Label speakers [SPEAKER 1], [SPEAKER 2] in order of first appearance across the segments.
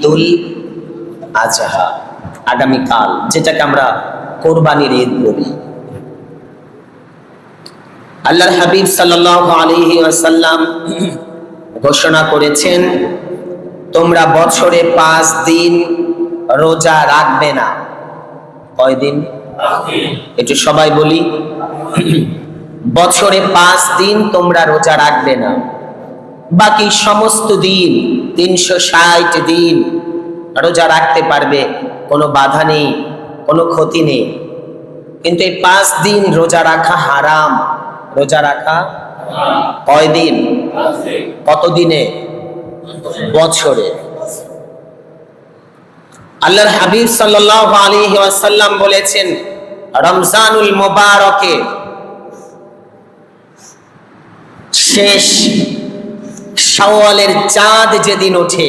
[SPEAKER 1] ঈদুল আজহা আগামীকাল যেটাকে আমরা কোরবানির ঈদ বলি। আল্লাহর হাবিব ওয়াসাল্লাম ঘোষণা করেছেন, তোমরা বছরে পাঁচ দিন রোজা রাখবে না। কয়দিন একটু সবাই বলি। বছরে পাঁচ দিন তোমরা রোজা রাখবে না। বাকি সমস্ত দিন, তিনশো ষাট দিন রোজা রাখতে পারবে, কোনো বাধা নেই, কোনো ক্ষতি নেই। কিন্তু এই পাঁচ দিন রোজা রাখা হারাম। রোজা রাখা কয়দিন কতদিনে বছরে। আল্লাহর হাবিব সাল্লাল্লাহু আলাইহি ওয়াসাল্লাম বলেছেন, রমজানুল মোবারকে শেষ শাওয়ালের চাঁদ যেদিন ওঠে,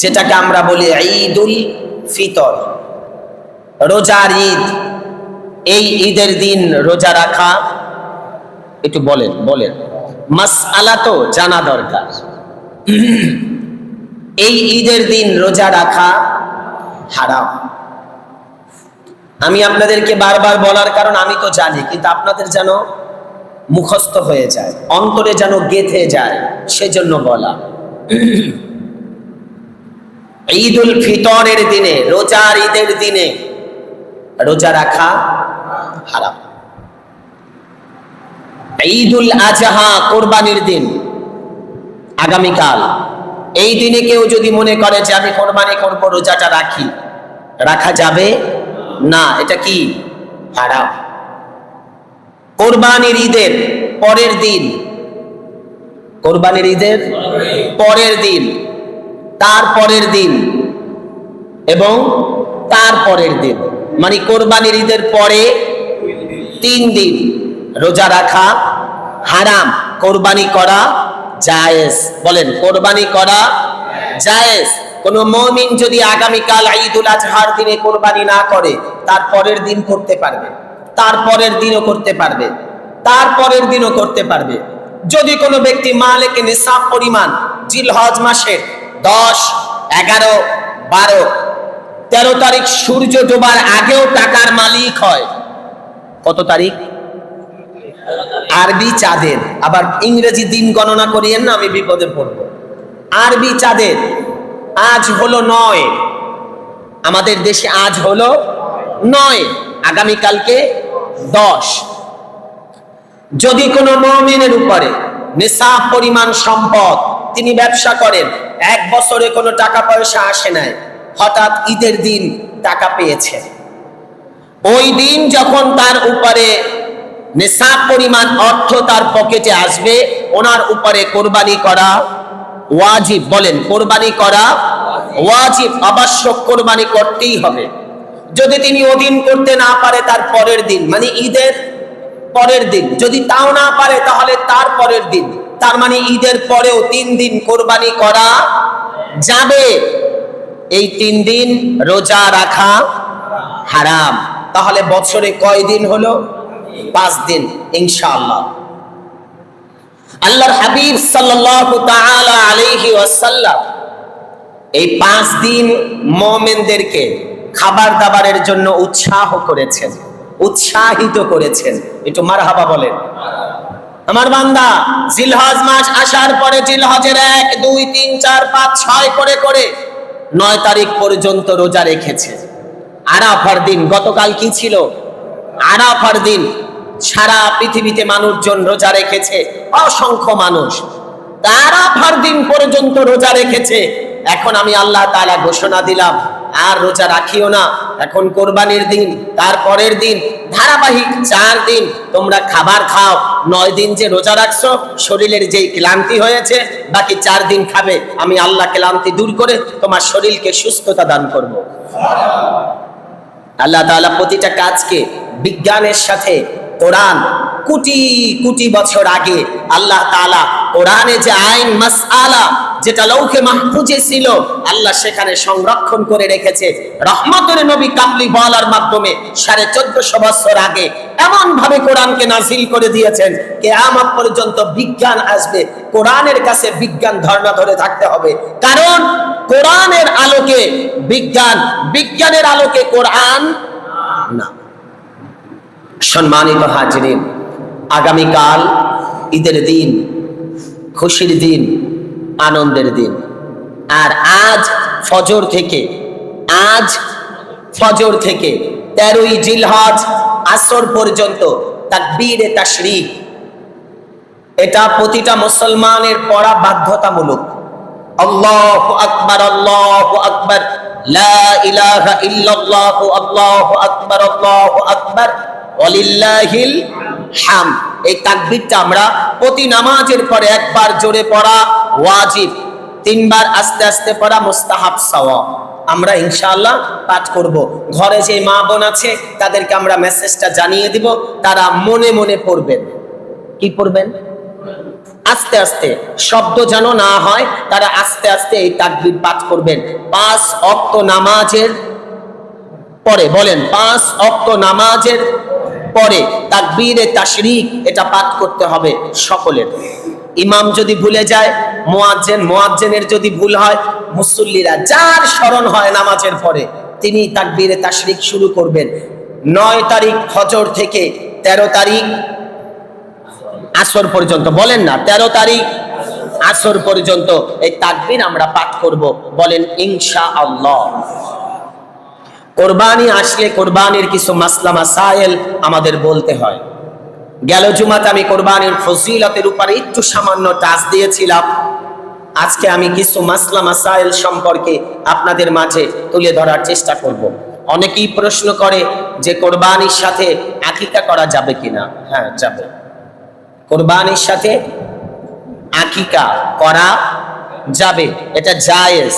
[SPEAKER 1] যেটাকে আমরা বলি ঈদুল ফিতর। রোজার ঈদ, এই ঈদের দিন রোজা রাখা, একটু বলেন বলেন। মাস আলা তো জানা দরকার। এই ঈদের দিন রোজা রাখা হারাম। আমি আপনাদেরকে বারবার বলার কারণ আমি তো জানি, কিন্তু আপনাদের যেন মুখস্থ হয়ে যায়, অন্তরে যেন গেথে যায়, সেজন্য বলা। ঈদুল ফিতরের দিনে, রোজার ঈদের দিনে রোজা রাখা হারাম। ঈদুল আজহা কোরবানির দিন, আগামীকাল। এই দিনে কেউ যদি মনে করে যে আমি কোরবানি করব, রোজাটা রাখি, রাখা যাবে না, এটা কি? হারাম। কোরবানির ঈদের পরের দিন। কোরবানির ঈদের পরের দিন, তার পরের দিন এবং তার পরের দিন। মানে কোরবানির ঈদের পরে তিন দিন রোজা রাখা হারাম। কোরবানি করা জায়েজ। বলেন, কোরবানি করা জায়েজ। কোন মমিন যদি আগামীকাল ঈদুল আজহার দিনে কোরবানি না করে, তার পরের দিন করতে পারবে। তার পরের দিনও করতে পারবে। তারপরের দিনও করতে পারবে। যদি কোনো ব্যক্তি মালেকে নিসাব পরিমাণ জিলহজ মাসের দশ, এগারো, বারো, তেরো তারিখ সূর্য ডোবার আগেও টাকার মালিক হয়, কত তারিখ? আরবি চাঁদের। আবার ইংরেজি দিন গণনা করিয়েন না, আমি বিপদে পড়ব। আরবি চাঁদের। আজ হলো নয়। আমাদের দেশে আজ হলো নয়। আগামীকালকে দশ। যদি কোনো মমিনের উপরে নিসাব পরিমাণ সম্পদ তিনি ব্যবসা করেন, এক বছরে কোনো টাকা পয়সা আসে নাই, হঠাৎ ঈদের দিন টাকা পেয়েছে। ওই দিন যখন তার উপরে নিসাব পরিমাণ অর্থ তার পকেটে আসবে, ওনার উপরে কোরবানি করা ওয়াজিব, বলেন, কোরবানি করা ওয়াজিব, আবশ্যক কোরবানি করতেই হবে। যদি তিনি ওদিন করতে না পারে তার পরের দিন মানে ঈদের পরের দিন, যদি তাও না পারে তাহলে তার পরের দিন। তার মানে ঈদের পরেও তিন দিন কোরবানি করা যাবে। এই তিন দিন রোজা রাখা হারাম। তাহলে বছরে কয় দিন হলো? পাঁচ দিন, ইনশাআল্লাহ। আল্লাহর হাবিব সাল্লাল্লাহু তাআলা আলাইহি ওয়াসাল্লাম এই পাঁচ দিন মুমিনদেরকে খাবার দাবারের জন্য উৎসাহ করেছেন, উৎসাহিত করেছেন। একটু মারহাবা বলেন। আমার বান্দা, জিলহজ মাস আসার পরে জিলহজের এক, দুই, তিন, চার, পাঁচ, ছয় করে করে নয় তারিখ পর্যন্ত রোজা রেখেছে। আরাফার দিন, গতকাল কি ছিল? আরাফার দিন, সারা পৃথিবীতে মানুষজন রোজা রেখেছে, অসংখ্য মানুষ। আরাফার দিন পর্যন্ত রোজা রেখেছে। এখন আমি আল্লাহ তাআলা ঘোষণা দিলাম আর রোজা রাখিও না। এখন কোরবানির দিন তারপরের দিন, ধারাবাহিক চার দিন তোমরা খাবার খাও। নয় দিন যে রোজা রাখছো, শরীরের যেই ক্লান্তি হয়েছে, বাকি চার দিন খাবে। আমি আল্লাহ ক্লান্তি দূর করে তোমার শরীরকে সুস্থতা দান করব। আল্লাহ তাআলা প্রতিটা কাজকে বিজ্ঞানের সাথে কোরআন কোটি কোটি বছর আগে আল্লাহ তাআলা কোরআনে যে আইন মাসআলা যেটা লৌহে মাহফুজে ছিল, আল্লাহ সেখানে সংরক্ষণ করে রেখেছে। রহমতের নবী কামলি বলার মাধ্যমে সাড়ে চোদ্দশো বছর আগে এমন ভাবে কোরআনকে নাজিল করে দিয়েছেন, কেয়ামত পর্যন্ত বিজ্ঞান আসবে, কোরআনের কাছে বিজ্ঞান ধর্ণা ধরে থাকতে হবে। কারণ কোরআনের আলোকে বিজ্ঞান, বিজ্ঞানের আলোকে কোরআন না। সম্মানিত হাজিরিন আগামীকাল ঈদের দিন, খুশির দিন, আনন্দের দিন। আর আজ ফজর থেকে, আজ ফজর থেকে তেরোই জিলহজ আসর পর্যন্ত তাকবীরে তাশরিক এটা প্রতিটা মুসলমানের পড়া বাধ্যতামূলক। আল্লাহু আকবার আল্লাহু আকবার, লা ইলাহা ইল্লাল্লাহ, আল্লাহু আকবার আল্লাহু আকবার। ওয়ালিল্লাহিল হাম। এই তাকবীরটা আমরা প্রতি নামাজের পরে একবার জোরে পড়া ওয়াজিব, তিনবার আস্তে আস্তে পড়া মুস্তাহাব সওয়াব। আমরা ইনশাআল্লাহ পাঠ করব। ঘরে যে মা বোন আছে, তাদেরকে আমরা মেসেজটা জানিয়ে দিব, তারা মনে মনে পড়বেন। কি পড়বেন? আস্তে আস্তে, শব্দ যেন না হয়, তারা আস্তে আস্তে এই তাকবীর পাঠ করবেন। পাঁচ অক্ত নামাজের পরে বলেন, পাঁচ অক্ত নামাজের পরে তাকবীরে তাশরিক এটা পাঠ করতে হবে সকলের। ইমাম যদি ভুলে যায়, মোয়াজ্জেন, মোয়াজ্জেনের যদি ভুল হয়, মুসল্লিরা যার স্মরণ হয় নামাজের পরে, তিনি তাকবীরে তাশরিক শুরু করবেন। নয় তারিখ ফজর থেকে তেরো তারিখ আসর পর্যন্ত, বলেন না, তেরো তারিখ আসর পর্যন্ত এই তাকবির আমরা পাঠ করব। বলেন ইনশা আল্লাহ কোরবানি আসলে কোরবানির কিছু মাসলা মাসাইল আমাদের বলতে হয়। গেল জুমাতে আমি কোরবানির ফজিলতের উপরে একটু সামান্য টাচ দিয়েছিলাম। আজকে আমি কিছু মাসলা মাসাইল সম্পর্কে আপনাদের মাঝে তুলে ধরার চেষ্টা করব। অনেকেই প্রশ্ন করে যে কোরবানির সাথে আকিকা করা যাবে কিনা? হ্যাঁ যাবে। কোরবানির সাথে আকিকা করা যাবে, এটা জায়েজ।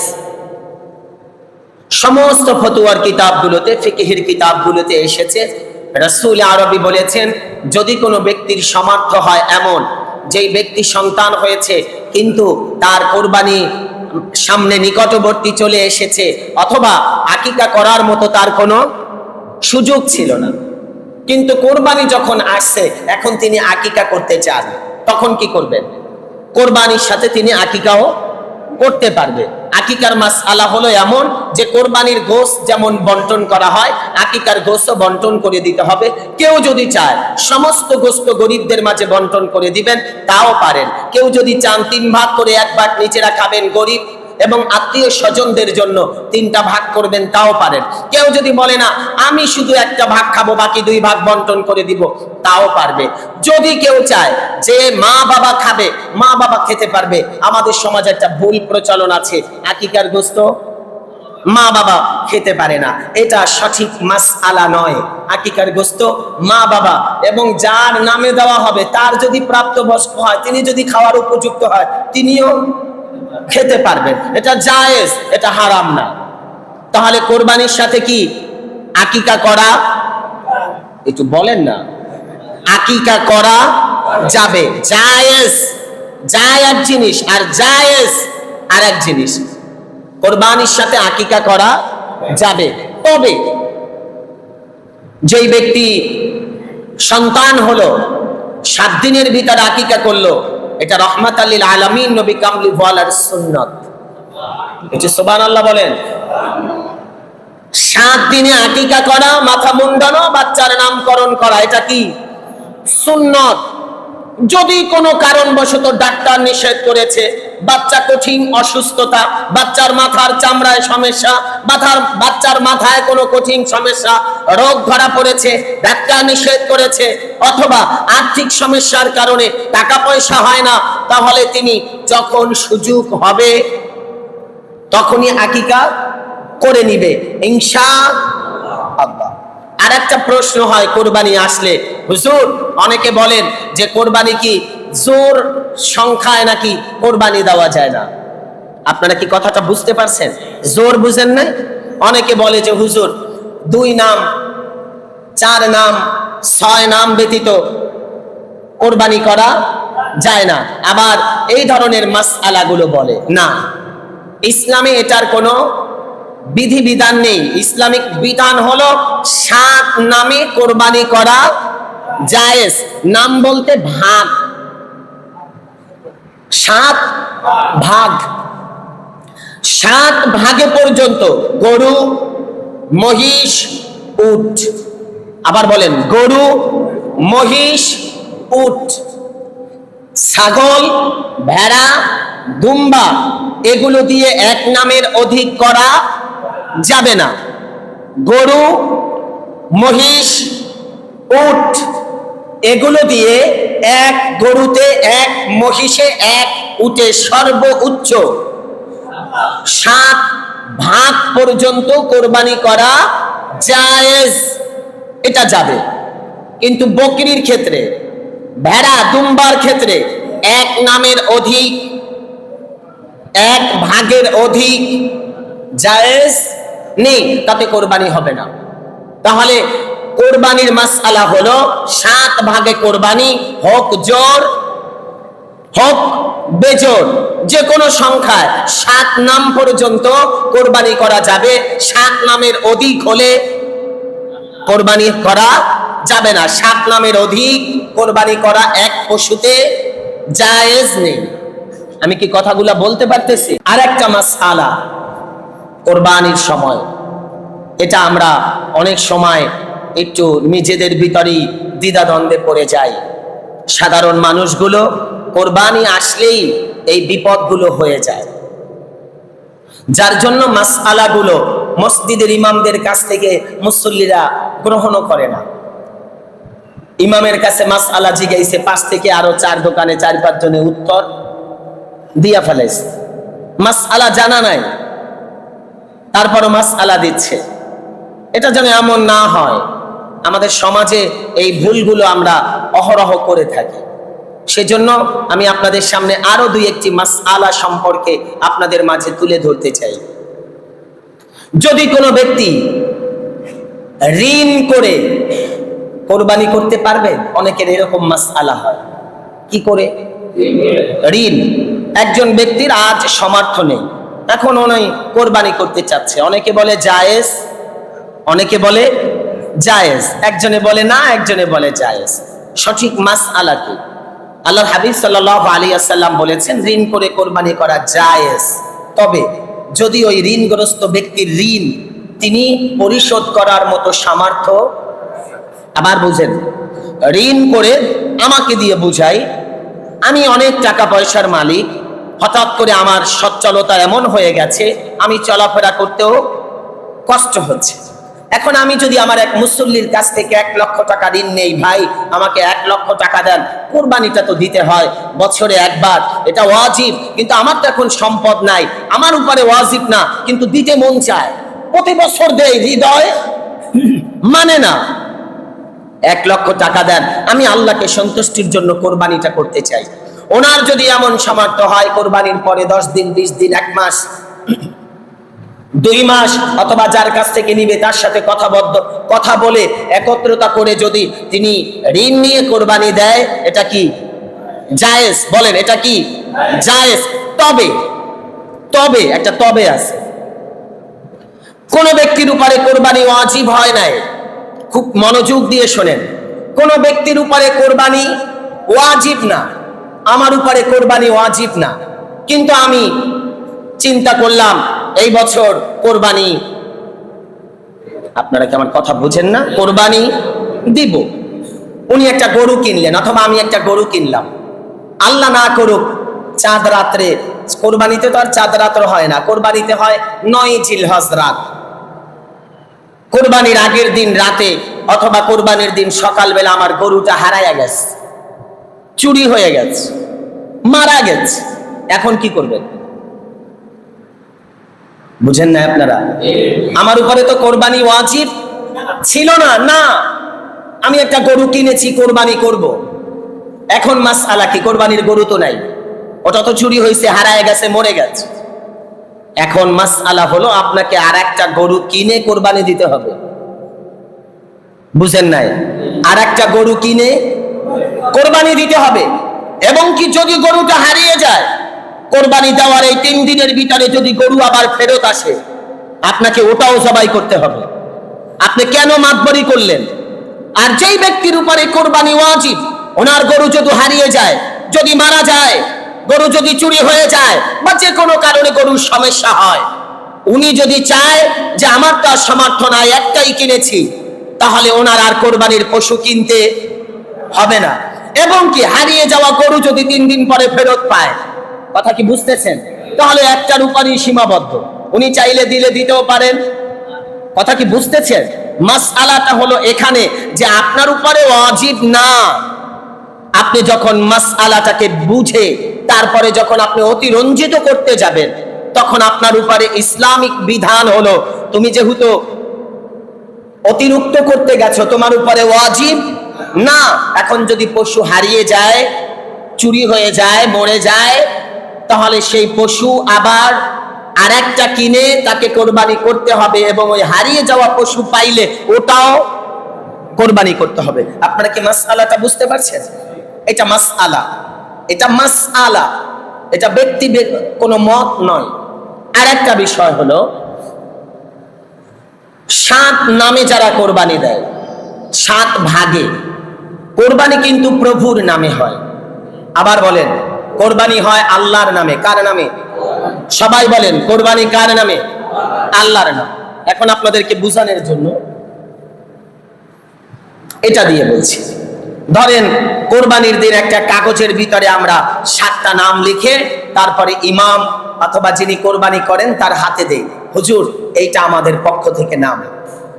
[SPEAKER 1] সমস্ত ফতুয়ার কিতাবগুলোতে, ফিকিহির কিতাবগুলোতে এসেছে। রাসূল আরবি বলেছেন, যদি কোনো ব্যক্তির সামর্থ্য হয় এমন, যেই ব্যক্তি সন্তান হয়েছে, কিন্তু তার কোরবানি সামনে নিকটবর্তী চলে এসেছে, অথবা আকিকা করার মতো তার কোনো সুযোগ ছিল না। কিন্তু কোরবানি যখন আসছে, এখন তিনি আকিকা করতে চান, তখন কি করবেন? কোরবানির সাথে তিনি আকিকাও করতে পারবে আকিকার মাস আলা হলো এমন যে কোরবানির গোস যেমন বন্টন করা হয়, আকিকার গোসও বন্টন করে দিতে হবে। কেউ যদি চায় সমস্ত গোস্ত গরিবদের মাঝে বন্টন করে দিবেন, তাও পারেন। কেউ যদি চান তিন ভাগ করে এক ভাগ নিচেরা খাবেন গরিব এবং আত্মীয় স্বজনদের জন্য তিনটা ভাগ করবেন, তাও পারেন। কেউ যদি বলে না, আমি শুধু একটা ভাগ খাব, বাকি দুই ভাগ বন্টন করে দিব তাও পারবে। যদি কেউ চায় যে মা বাবা খাবে, মা বাবা খেতে পারবে, আমাদের সমাজে একটা ভুল প্রচলন আছে। আকিকার গোস্ত? মা বাবা খেতে পারে না। এটা সঠিক মাস আলা নয়। আকিকার গোস্ত মা বাবা এবং যার নামে দেওয়া হবে, তার যদি প্রাপ্তবয়স্ক হয়, তিনি যদি খাওয়ার উপযুক্ত হয়, তিনিও খেতে পারবেন। এটা জায়েজ, এটা হারাম না। তাহলে কোরবানির সাথে কি আকিকা করা একটু বলেন না। আকিকা করা যাবে। জায়েজ এক জিনিস আর জায়েজ আর এক জিনিস। কোরবানির সাথে আকিকা করা যাবে। তবে যেই ব্যক্তি সন্তান হলো, সাত দিনের ভিতরে আকিকা করল এটা রহমাত আল্লিল আলমিন নবী কামলি ওয়ালার সুন্নত। সোবান আল্লাহ বলেন। সাত দিনে আটিকা করা, মাথা মুন্ডানো, বাচ্চার নামকরণ করা, এটা কি? সুন্নত। যদি কোনো কারণবশত ডাক্তার নিষেধ করেছে বাচ্চা কঠিন অসুস্থতা, বাচ্চার মাথার চামড়ায় সমস্যা মাথার বাচ্চার মাথায় কোনো কঠিন সমস্যা, রোগ ধরা পড়েছে ডাক্তার নিষেধ করেছে, অথবা আর্থিক সমস্যার কারণে টাকা পয়সা হয় না, তাহলে তিনি যখন সুযোগ হবে, তখনই আকিকা করে নিবে। ইংসা আর একটা প্রশ্ন হয়, কোরবানি আসলে। হুজুর, অনেকে বলেন যে কোরবানি কি জোর সংখ্যায় নাকি কোরবানি দেওয়া যায় না? আপনারা কি কথাটা বুঝতে পারছেন? জোর বুঝেন না অনেকে বলে যে, হুজুর, দুই নাম, চার নাম, ছয় নাম ব্যতীত কোরবানি করা যায় না। আবার এই ধরনের মাস আলাগুলো বলে, না, ইসলামে এটার কোনো বিধিবিধান নেই। ইসলামিক বিধান হলো সাত নামে কোরবানি করা জায়েজ। নাম বলতে ভাগ। সাত ভাগ। সাত ভাগে পর্যন্ত গরু, মহিষ, উট। আবার বলেন, গরু, মহিষ, উট। ছাগল, ভেড়া দুম্বা এগুলো দিয়ে এক নামের অধিক করা যাবে না। গরু, মহিষ, উট। এগুলো দিয়ে এক গরুতে এক, মহিষে এক, উটে সর্বোচ্চ সাত ভাগ পর্যন্ত কোরবানি করা জায়েজ। এটা যাবে। কিন্তু বকরির ক্ষেত্রে, ভেড়া দুম্বার ক্ষেত্রে এক নামের অধিক, এক ভাগের অধিক জায়েজ নেই, তাতে কোরবানি হবে না। তাহলে কোরবানির মাসআলা হলো সাত ভাগে কোরবানি, হোক জোর, হোক বেজোর। যে কোনো সংখ্যায় সাত নাম পর্যন্ত কোরবানি করা যাবে। সাত নামের অধিক হলে কোরবানি করা যাবে না। সাত নামের অধিক কোরবানি করা এক পশুতে জায়েজ নেই। আমি কি কথাগুলা বলতে পারতেছি? আর একটা মাসালা কোরবানির সময়। এটা আমরা অনেক সময় একটু নিজেদের ভিতরেই দ্বিধাদ্বন্দ্বে পড়ে যায়। সাধারণ মানুষগুলো কোরবানি আসলেই এই বিপদগুলো হয়ে যায়। যার জন্য মাসআলাগুলো মসজিদের ইমামদের কাছ থেকে মুসল্লিরা গ্রহণও করে না। ইমামের কাছে মাসআলা জিগাইছে, পাঁচ থেকে আরও চার দোকানে চার পাঁচ জনে উত্তর দিয়া ফেলেছে মাসআলা জানা নাই। তারপরও মাসআলা দিচ্ছে। এটা যেন এমন না হয়। আমাদের সমাজে এই ভুলগুলো আমরা অহরহ করে থাকি। সেজন্য আমি আপনাদের সামনে আরও দুই একটি মাস আলা সম্পর্কে আপনাদের মাঝে তুলে ধরতে চাই। যদি কোনো ব্যক্তি ঋণ করে কোরবানি করতে পারবে, অনেকের এরকম মাস আলা হয়। কি করে? ঋণ। একজন ব্যক্তির আজ সমর্থ নেই। এখন উনি কোরবানি করতে চাচ্ছে। অনেকে বলে জায়েজ, অনেকে বলে জায়েজ। একজনে বলে না, একজনে বলে জায়েজ। সঠিক মাস আলা কি? আল্লাহ হাবিব সাল্লাহ আলী আসাল্লাম বলেছেন, ঋণ করে কোরবানি করা জায়েজ। তবে যদি ওই ঋণগ্রস্ত ব্যক্তির ঋণ তিনি পরিশোধ করার মতো সামর্থ্য, আবার বুঝেন, ঋণ করে আমাকে দিয়ে বুঝাই, আমি অনেক টাকা পয়সার মালিক, হঠাৎ করে আমার সচ্ছলতা এমন হয়ে গেছে, আমি চলাফেরা করতেও কষ্ট হচ্ছে। এখন আমি যদি আমার এক মুসল্লির কাছ থেকে এক লক্ষ টাকা ঋণ নেই, ভাই, আমাকে এক লক্ষ টাকা দেন। কোরবানিটা তো দিতে হয়, বছরে একবার। এটা ওয়াজিব, কিন্তু আমার তো এখন সম্পদ নাই। আমার উপরে ওয়াজিব না, কিন্তু দিতে মন চায়। প্রতি বছর দেয় হৃদয় মানে না। এক লক্ষ টাকা দেন। আমি আল্লাহকে সন্তুষ্টির জন্য কোরবানিটা করতে চাই। ওনার যদি এমন সামর্থ্য হয়, কোরবানির পরে দশ দিন, বিশ দিন, এক মাস দুই মাস অথবা যার কাছ থেকে নিবে তার সাথে কথাবদ্ধ কথা বলে একত্রতা করে যদি তিনি ঋণ নিয়ে কোরবানি দেয়, এটা কি জায়েজ? বলেন, এটা কি জায়েজ? তবে তবে, একটা তবে আছে। কোন ব্যক্তির উপরে কোরবানি ওয়াজিব হয় নাই। খুব মনোযোগ দিয়ে শোনেন। কোন ব্যক্তির উপরে কোরবানি ওয়াজিব না। আমার উপরে কোরবানি ওয়াজিব না। কিন্তু আমি চিন্তা করলাম এই বছর কোরবানি। আপনারা কি আমার কথা বুঝেন না? কোরবানি দিব। উনি একটা গরু কিনলেন, অথবা আমি একটা গরু কিনলাম। আল্লাহ না করুক, চাঁদ রাত্রে, কোরবানিতে তো আর চাঁদ রাত্র হয় না, কোরবানিতে হয় নয় জিলহজ রাত কোরবানির আগের দিন রাতে, অথবা কোরবানির দিন সকালবেলা আমার গরুটা হারাইয়া গেছে। চুরি হয়ে গেছে। মারা গেছে। এখন কি করবেন? বুঝেন না আপনারা? আমার উপরে তো কোরবানি ওয়াজিব ছিল না না। আমি একটা গরু কিনেছি, কোরবানি করব। এখন মাস আলা কি, কোরবানির গরু তো নাই। ওটা তো চুরি হয়েছে হারায় গেছে, মরে গেছে। এখন মাস আলা হলো আপনাকে আর একটা গরু কিনে কোরবানি দিতে হবে। বুঝেন নাই? আর একটা গরু কিনে কোরবানি দিতে হবে। এবং কি যদি গরুটা হারিয়ে যায় কোরবানি দেওয়ার এই তিন দিনের ভিতরে যদি গরু আবার ফেরত আসে, আপনাকে ওটাও জবাই করতে হবে। আপনি কেন মাতবরি করলেন? আর যেই ব্যক্তির উপরে কোরবানি ওয়াজিব, ওনার গরু যদি হারিয়ে যায়, যদি মারা যায়, গরু যদি চুরি হয়ে যায়, বা যে কোনো কারণে গরুর সমস্যা হয়, উনি যদি চায় যে আমার তো আর সামর্থ্য নাই, একটাই কিনেছি, তাহলে ওনার আর কোরবানির পশু কিনতে হবে না। এবং কি, হারিয়ে যাওয়া গরু যদি তিন দিন পরে ফেরত পায় কথা কি বুঝতেছেন? তাহলে একটার উপরই সীমাবদ্ধ। উনি চাইলে দিলে দিতেও পারেন। কথা কি বুঝতেছেন? মাস আলাটা হলো এখানে যে আপনার উপরে অজীব না। আপনি যখন মাস আলাটাকে বুঝে, তারপরে যখন আপনি অতিরঞ্জিত করতে যাবেন, তখন আপনার উপরে ইসলামিক বিধান হলো, তুমি যেহেতু অতিরিক্ত করতে গেছো, তোমার উপরে ওয়াজিব না। এখন যদি পশু হারিয়ে যায়, চুরি হয়ে যায়, মরে যায় তাহলে সেই পশু আবার আরেকটা কিনে তাকে কোরবানি করতে হবে এবং ওই হারিয়ে যাওয়া পশু পাইলে ওটাও কোরবানি করতে হবে। আপনারা কি মাসআলাটা বুঝতে পারছেন? এটা মাসআলা। এটা মাস আলা এটা ব্যক্তি কোনো মত নয়। আর একটা বিষয় হলো, সাত নামে যারা কোরবানি দেয়, সাত ভাগে। কোরবানি কিন্তু প্রভুর নামে হয়। আবার বলেন কোরবানি হয় আল্লাহর নামে, কার নামে? সবাই বলেন, কোরবানি কার নামে? আল্লাহর নাম। এখন আপনাদেরকে বুঝানোর জন্য এটা দিয়ে বলছি। ধরেন, কোরবানির দিন একটা কাগজের ভিতরে আমরা সাতটা নাম লিখে তারপরে ইমাম অথবা যিনি কোরবানি করেন তার হাতে দেই। হুজুর, এইটা আমাদের পক্ষ থেকে নাম।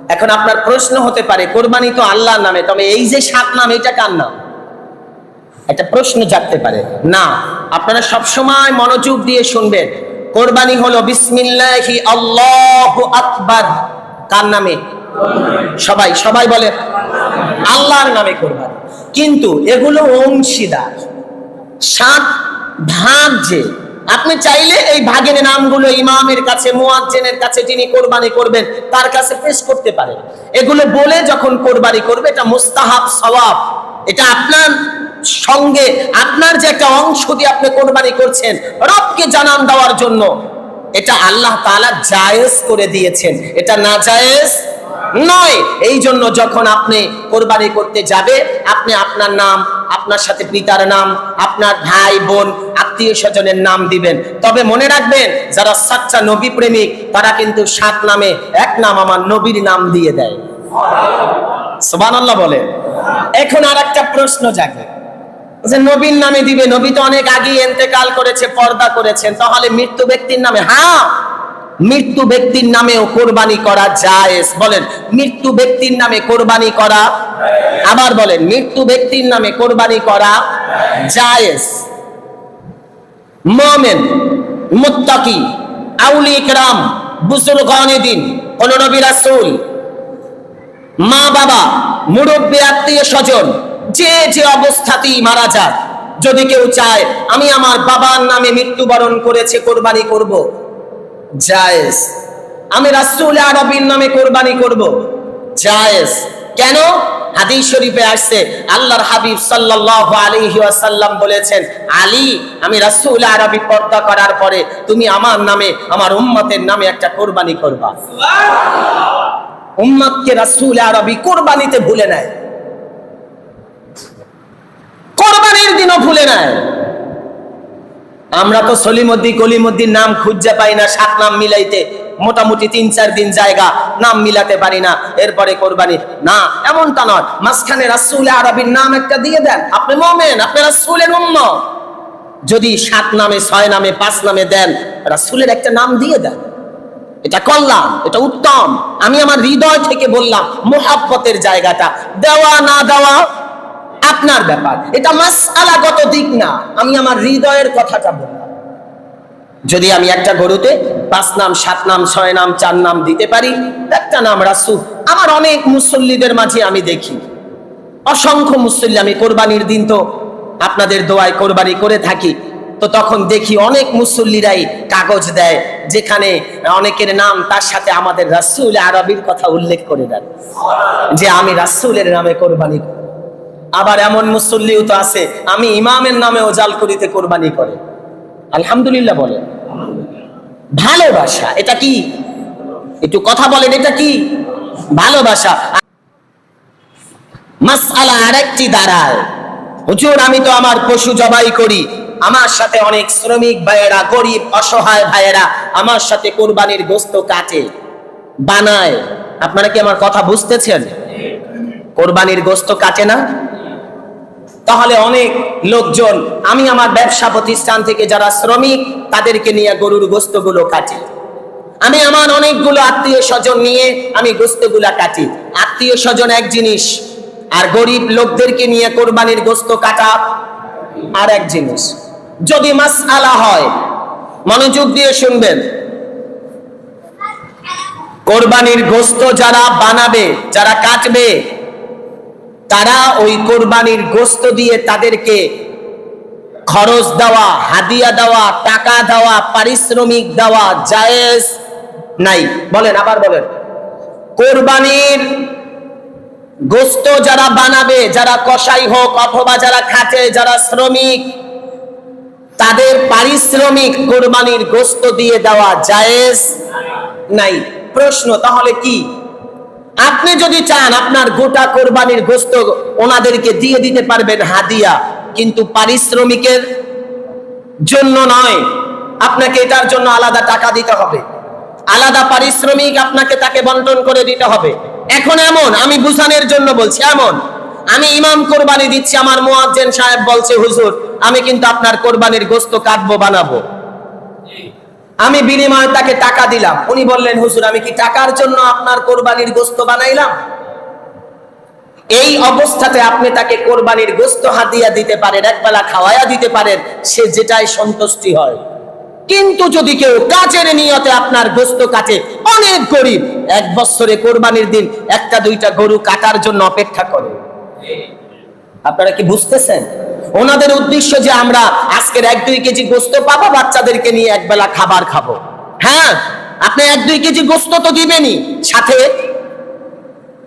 [SPEAKER 1] এখন আপনার প্রশ্ন হতে পারে, কোরবানি তো আল্লাহর নামে, তবে এই যে সাত নাম, এটা কার নাম? একটা প্রশ্ন জাগতে পারে। না, আপনারা সবসময় মনোযোগ দিয়ে শুনবেন, কোরবানি হলো বিসমিল্লাহি আল্লাহু আকবার। কার নামে? সবাই সবাই বলে আল্লাহর নামে কোরবানি। কিন্তু এগুলো অংশীদার। সাত ভাগ যে, আপনি চাইলে এই ভাগের নামগুলো ইমামের কাছে, মুয়াজ্জেনের কাছে যিনি কোরবানি করবেন, তার কাছে পেশ করতে পারেন। এগুলো বলে যখন কোরবানি করবে, এটা মুস্তাহাব সওয়াব। এটা আপনার সঙ্গে আপনার যে একটা অংশ দিয়ে আপনি কোরবানি করছেন, রবকে জানান দেওয়ার জন্য। এটা আল্লাহ তাআলা জায়েজ করে দিয়েছেন। এটা না জায়েজ নয়। এই জন্য যখন আপনি কোরবানি করতে যাবে, আপনি আপনার নাম, আপনার সাথে পিতার নাম, আপনার ভাই, বোন, আত্মীয় স্বজনের নাম দিবেন। তবে মনে রাখবেন, যারা সাচ্চা নবী প্রেমিক তারা কিন্তু সাত নামে, এক নাম আমার নবীর নাম দিয়ে দেয়। সুবহানাল্লাহ বলে। এখন আর একটা প্রশ্ন জাগে। যে নবীর নামে দিবে, নবী তো অনেক আগে এন্তেকাল করেছে, পর্দা করেছেন, তাহলে মৃত্যু ব্যক্তির নামে হ্যাঁ মৃত্যু ব্যক্তির নামেও কোরবানি করা জায়েজ, বলেন, মৃত্যু ব্যক্তির নামে কোরবানি করা, আবার বলেন, মৃত্যু ব্যক্তির নামে কোরবানি করা জায়েজ। মোমেন, মুত্তাকি, আউলি ইকরাম, বুজুর্গানে দিন কোন নবী রাসূল মা বাবা মুরব্বী আত্মীয় স্বজন যে যে অবস্থাতেই মারা যাক। যদি কেউ চায় আমি আমার বাবার নামে মৃত্যুবরণ করেছে কোরবানি করব। জায়েজ। আমি রাসূল আরবির নামে কোরবানি করব। জায়েজ। কেন? হাদিস শরীফে আসছে আল্লাহর হাবিব সাল্লাল্লাহু আলাইহি ওয়াসাল্লাম বলেছেন আলী আমি রাসূল আরবি পর্দা করার পরে তুমি আমার নামে আমার উম্মতের নামে একটা কোরবানি করবা। উম্মতকে রাসূল আরবি কোরবানিতে ভুলে নেয়। কোরবানির দিনও ভুলে নেয় আমরা তো সলিমদ্দি কলিমদ্দির নাম খুঁজে পাই না, সাত নাম মিলাইতে। মোটামুটি তিন চার দিন জায়গা, নাম মিলাতে পারি না। এরপরে কোরবানি। না, এমনটা নয়। মাঝখানে রাসূল আরবির নাম একটা দিয়ে দেন। আপনি মোমেন, আপনি রাসূলের উম্মত। যদি সাত নামে, ছয় নামে, পাঁচ নামে দেন, রাসুলের একটা নাম দিয়ে দেন। এটা কল্যাণ, এটা উত্তম। আমি আমার হৃদয় থেকে বললাম, মোহাব্বতের জায়গাটা। দেওয়া, না দেওয়া আপনার ব্যাপার। এটা মাসআলাগত দিক না। আমি আমার হৃদয়ের কথাটা বললাম। যদি আমি একটা গরুতে পাঁচ নাম, সাত নাম, ছয় নাম, চার নাম দিতে পারি, একটা নাম রাসূল, আমার অনেক মুসল্লিদের মাঝে আমি দেখি। অসংখ্য মুসল্লি, আমি কোরবানির দিন তো আপনাদের দোয়ায় কোরবানি করে থাকি। তো তখন দেখি অনেক মুসল্লিরাই কাগজ দেয়, যেখানে অনেকের নাম তার সাথে আমাদের রাসূল আরবির কথা উল্লেখ করে দেন। যে আমি রাসূলের নামে কোরবানি করি। আবার এমন মুসল্লিও তো আছে, আমি ইমামের নামে ওজাল করিতে কোরবানি করে। আলহামদুলিল্লাহ বলে। ভালোবাসা, এটা কি? একটু কথা বলেন, এটা কি? ভালোবাসা। মাসআলা আরেকটি দাঁড়ায় হুজুর, আমি তো আমার পশু জবাই করি। আমার সাথে অনেক শ্রমিক ভাইয়েরা, গরিব, অসহায় ভাইয়েরা আমার সাথে কোরবানির গোস্ত কাটে, বানায়। আপনারা কি আমার কথা বুঝতেছেন? কোরবানির গোস্ত কাটে না? তাহলে অনেক লোকজন, আমি আমার ব্যবসা প্রতিষ্ঠান থেকে যারা শ্রমিক, তাদেরকে নিয়ে গরুর গোস্তগুলো কাটি। আমি আমার অনেকগুলো আত্মীয় স্বজন নিয়ে আমি গোস্তগুলা কাটি। আত্মীয় স্বজন এক জিনিস, আর গরিব লোকদেরকে নিয়ে কোরবানির গোস্ত কাটা আর এক জিনিস। যদি মাস আলা হয়, মনোযোগ দিয়ে শুনবেন। কোরবানির গোস্ত যারা বানাবে, যারা কাটবে তারা ওই কোরবানির গোস্ত দিয়ে তাদেরকে খরচ দেওয়া, হাদিয়া দেওয়া, টাকা দেওয়া, পারিশ্রমিক দেওয়া জায়েজ নাই। বলেন, আবার বলেন। কোরবানির গোস্ত যারা বানাবে, যারা কসাই হোক অথবা যারা খাটে, যারা শ্রমিক, তাদের পারিশ্রমিক কোরবানির গোস্ত দিয়ে দেওয়া জায়েজ নাই। প্রশ্ন, তাহলে কি? আপনি যদি চান আপনার গোটা কোরবানির গোস্ত ওনাদেরকে দিয়ে দিতে পারবেন হাদিয়া, কিন্তু পারিশ্রমিকের জন্য নয়। আপনাকে এটার জন্য আলাদা টাকা দিতে হবে। আলাদা পারিশ্রমিক আপনাকে তাকে বন্টন করে দিতে হবে। এখন এমন, আমি বুঝানোর জন্য বলছি, এমন। আমি ইমাম কোরবানি দিচ্ছি, আমার মুয়াজ্জেন সাহেব বলছে, হুজুর, আমি কিন্তু আপনার কোরবানির গোস্ত কাটবো, বানাবো। আমি বিনিময়ে তাকে টাকা দিলাম। উনি বললেন, হুজুর, আমি কি টাকার জন্য আপনার কোরবানির গোস্ত বানাইলাম? এই অবস্থাতে আপনি তাকে কোরবানির গোস্ত হাতিয়া দিতে পারেন একবেলা খাওয়াইয়া দিতে পারেন, সে যেটাই সন্তুষ্টি হয়। কিন্তু যদি কেউ কাজের নিয়তে আপনার গোস্ত কাটে, অনেক গরিব এক বছরে কোরবানির দিন একটা দুইটা গরু কাটার জন্য অপেক্ষা করে। আপনারা কি বুঝতেছেন? ওনাদের উদ্দেশ্য যে আমরা আজকের এক দুই কেজি গোস্ত পাবো, বাচ্চাদেরকে নিয়ে একবেলা খাবার খাব। হ্যাঁ আপনি এক দুই কেজি গোস্ত তো দিবেনই। সাথে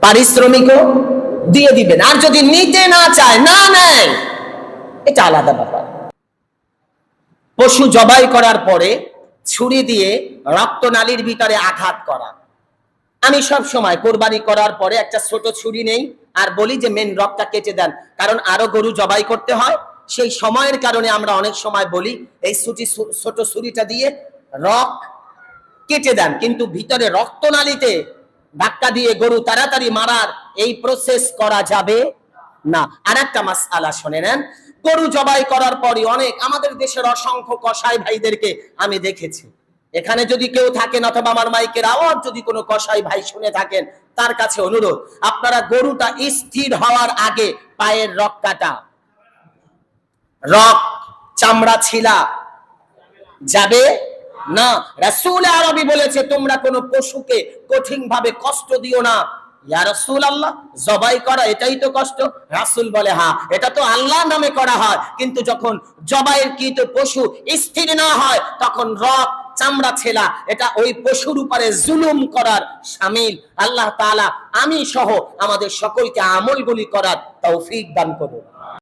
[SPEAKER 1] পারিশ্রমিকও দিয়ে দিবেন। আর যদি নিতে না চায়, না নেয়, এটা আলাদা ব্যাপার। পশু জবাই করার পরে ছুরি দিয়ে রক্তনালীর ভিতরে আঘাত করা। আমি সব সময় কোরবানি করার পরে একটা ছোট ছুরি নেই আর বলি যে মেন রকটা কেটে দেন। কারণ আরও গরু জবাই করতে হয়, সেই সময়ের কারণে আমরা অনেক সময় বলি, এই ছুটি ছোট ছুরিটা দিয়ে রক কেটে দেন। কিন্তু ভিতরে রক্তনালীতে ধাক্কা দিয়ে গরু তাড়াতাড়ি মারার এই প্রসেস করা যাবে না। আর একটা মাস আলা শুনে নেন। গরু জবাই করার পরই অনেক আমাদের দেশের অসংখ্য কসাই ভাইদেরকে আমি দেখেছি। এখানে যদি কেউ থাকেন অথবা আমার মাইকের আওয়াজ যদি কোনো কসাই ভাই শুনে থাকেন, তার কাছে অনুরোধ, আপনারা গরুটা স্থির হওয়ার আগে পায়ের রক কাটা রক চামড়া ছিলা, যাবে না? রাসূল আরবি বলেছে, তোমরা কোনো পশুকে কঠিন ভাবে কষ্ট দিও না। আল্লাহ জবাই করা, এটাই তো কষ্ট। রাসূল বলে হ্যাঁ এটা তো আল্লাহ নামে করা হয়। কিন্তু যখন জবাইয়ের কৃত পশু স্থির না হয়, তখন রক চামড়া ছেলা, এটা ওই পশুর উপরে জুলুম করার সামিল। আল্লাহ তালা আমি সহ আমাদের সকলকে আমলগুলি করার তৌফিক দান করুন।